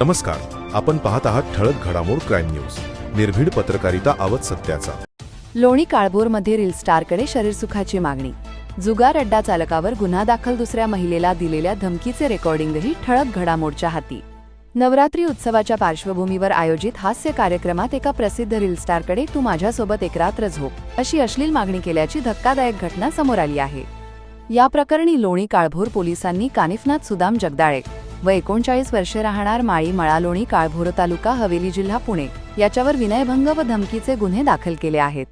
नमस्कार. आपण पाहत आहात ठळक घडामोड क्राईम न्यूज. निर्भीड पत्रकारिता आवत सत्याचा. लोणी काळभोरमध्ये रील स्टारकडे शरीरसुखाची मागणी. जुगार अड्डा चालकावर गुन्हा दाखल दुसऱ्या महिलेला दिलेल्या धमकीचे रेकॉर्डिंगही ठळक घडामोडच्या हाती. नवरात्री उत्सवाच्या पार्श्वभूमीवर आयोजित हास्य कार्यक्रमात एका प्रसिद्ध रील स्टारकडे तू माझ्यासोबत एक रात्र झोप अशी अश्लील मागणी केल्याची धक्कादायक घटना समोर आली आहे. या प्रकरणी लोणी काळभोर पोलिसांनी कानिफनाथ सुदाम जगदाळे व एकोणचाळीस वर्षे राहणार माळी मळालोणी काळभोर तालुका हवेली जिल्हा पुणे याच्यावर विनयभंग व धमकीचे गुन्हे दाखल केले आहेत.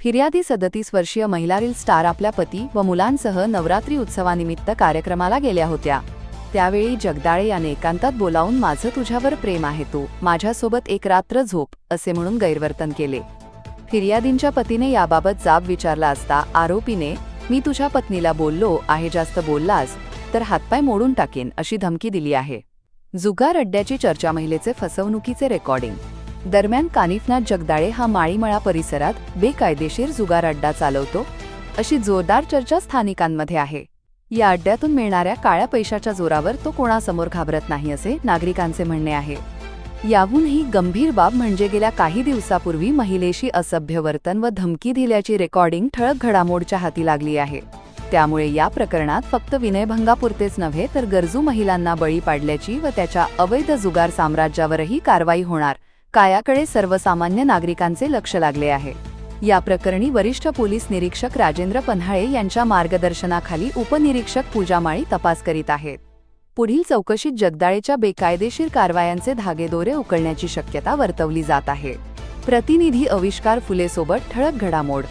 फिर्यादी सदतीस वर्षीय महिला रील स्टार आपल्या पती व मुलांसह नवरात्री उत्सवानिमित्त कार्यक्रमाला गेल्या होत्या. त्यावेळी जगदाळे याने एकांतात बोलावून माझं तुझ्यावर प्रेम आहे तू माझ्यासोबत एक रात्र झोप असे म्हणून गैरवर्तन केले. फिर्यादींच्या पतीने याबाबत जाब विचारला असता आरोपीने मी तुझ्या पत्नीला बोललो आहे जास्त बोललास तर हातपाय मोडून टाकेन अशी धमकी दिली आहे. जुगार अड्ड्याची चर्चा महिलेचे फसवणुकीचे रेकॉर्डिंग. दरम्यान कानिफनाथ जगदाळे हा माळीमळा परिसरात बेकायदेशीर जुगार अड्डा चालवतो अशी जोरदार चर्चा स्थानिकांमध्ये आहे. या अड्ड्यातून मिळणाऱ्या काळ्या पैशाच्या जोरावर तो कोणासमोर घाबरत नाही असे नागरिकांचे म्हणणे आहे. याहूनही गंभीर बाब म्हणजे गेल्या काही दिवसापूर्वी महिलेशी असभ्य वर्तन व धमकी दिल्याची रेकॉर्डिंग ठळक घडामोडच्या हाती लागली आहे. त्यामुळे या प्रकरणात फक्त विनयभंगापुरतेच नव्हे तर गरजू महिलांना बळी पाडल्याची व त्याच्या अवैध जुगार साम्राज्यावरही कारवाई होणार कायाकडे सर्वसामान्य नागरिकांचे लक्ष लागले आहे. या प्रकरणी वरिष्ठ पोलीस निरीक्षक राजेंद्र पन्हाळे यांच्या मार्गदर्शनाखाली उपनिरीक्षक पूजा माळी तपास करीत आहेत. पुढील चौकशीत जगदाळेच्या बेकायदेशीर कारवायांचे धागेदोरे उकळण्याची शक्यता वर्तवली जात आहे. प्रतिनिधी अविष्कार फुलेसोबत ठळक घडामोड